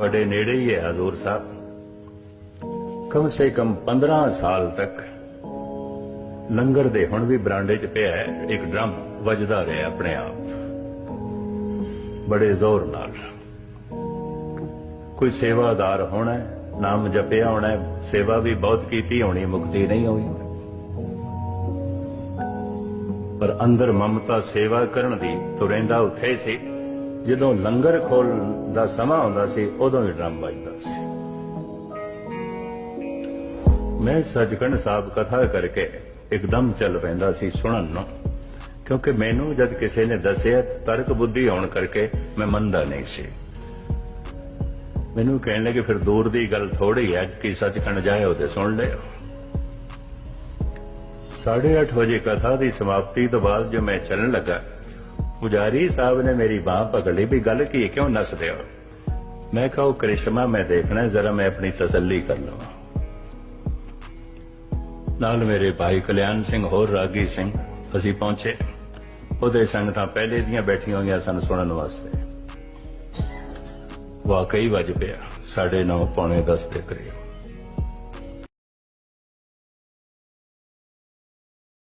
ਤੁਹਾਡੇ ਨੇੜੇ ਹੀ ਹੈ, ਹਜ਼ੂਰ ਸਾਹਿਬ। ਕਮ ਸੇ ਕਮ 15 ਸਾਲ ਤੱਕ ਲੰਗਰ ਦੇ ਹੁਣ ਵੀ ਬਰਾਂਡੇ 'ਚ ਪਿਆ ਹੈ, ਇੱਕ ਡਰਮ ਵੱਜਦਾ ਰਿਹਾ ਆਪਣੇ ਆਪ। ਬੜੇ ਜ਼ੋਰ ਨਾਲ। ਕੋਈ ਸੇਵਾਦਾਰ ਹੋਣਾ ਨਾਮ ਜਪਿਆ ਹੋਣਾ ਸੇਵਾ ਵੀ ਬਹੁਤ ਕੀਤੀ ਹੋਣੀ, ਮੁਕਤੀ ਨਹੀਂ ਹੋਈ। ਪਰ ਅੰਦਰ ਮਮਤਾ ਸੇਵਾ ਕਰਨ ਦੀ ਤੁਰੇਂਦਾ ਉੱਥੇ ਸੀ। ਜਦੋਂ ਲੰਗਰ ਖੋਲ ਦਾ ਸਮਾਂ ਹੁੰਦਾ ਸੀ, ਉਦੋਂ ਹੀ ਡਰਮ ਵੱਜਦਾ ਸੀ। ਮੈਂ ਸੱਚਖੰਡ ਸਾਹਿਬ ਕਥਾ ਕਰਕੇ ਇੱਕਦਮ ਚੱਲ ਪੈਂਦਾ ਸੀ ਸੁਣਨ ਨੂੰ, ਕਿਉਂਕਿ ਮੈਨੂੰ ਜਦ ਕਿਸੇ ਨੇ ਦੱਸਿਆ, ਤਰਕ ਬੁੱਧੀ ਹੋਣ ਕਰਕੇ ਮੈਂ ਮੰਨਦਾ ਨਹੀਂ ਸੀ। ਮੈਨੂੰ ਕਹਿਣ ਲੱਗੇ, ਫਿਰ ਦੂਰ ਦੀ ਗੱਲ ਥੋੜੀ ਹੈ ਅੱਜ ਸੱਚਖੰਡ ਜਾਏ ਉਹਦੇ ਸੁਣ ਲਿਓ। 8:30 ਵਜੇ ਕਥਾ ਦੀ ਸਮਾਪਤੀ ਤੋਂ ਬਾਅਦ ਜੋ ਮੈਂ ਚੱਲਣ ਲੱਗਾ ਪੁਜਾਰੀ ਸਾਹਿਬ ਨੇ ਮੇਰੀ ਬਾਹ ਪਕੜ ਲਈ ਵੀ ਗੱਲ ਕੀ ਹੈ? ਕਿਉਂ ਨੱਸਦੇ ਹੋ? ਮੈਂ ਕਿਹਾ ਉਹ ਕ੍ਰਿਸ਼ਮਾ ਮੈਂ ਦੇਖਣਾ, ਜ਼ਰਾ ਮੈਂ ਆਪਣੀ ਤਸੱਲੀ ਕਰ ਲਵਾਂ। ਨਾਲ ਮੇਰੇ ਭਾਈ ਕਲਿਆਣ ਸਿੰਘ, ਹੋਰ ਰਾਗੀ ਸਿੰਘ, ਅਸੀਂ ਪਹੁੰਚੇ। ਉਹਦੇ ਸੰਗਤਾਂ ਪਹਿਲੇ ਦੀਆਂ ਬੈਠੀਆਂ ਹੋਈਆਂ ਸਨ ਸੁਣਨ ਵਾਸਤੇ। ਵਾਕਈ ਵੱਜ ਪਿਆ 9:30 ਪੌਣੇ 10 ਦੇ ਕਰੀਬ।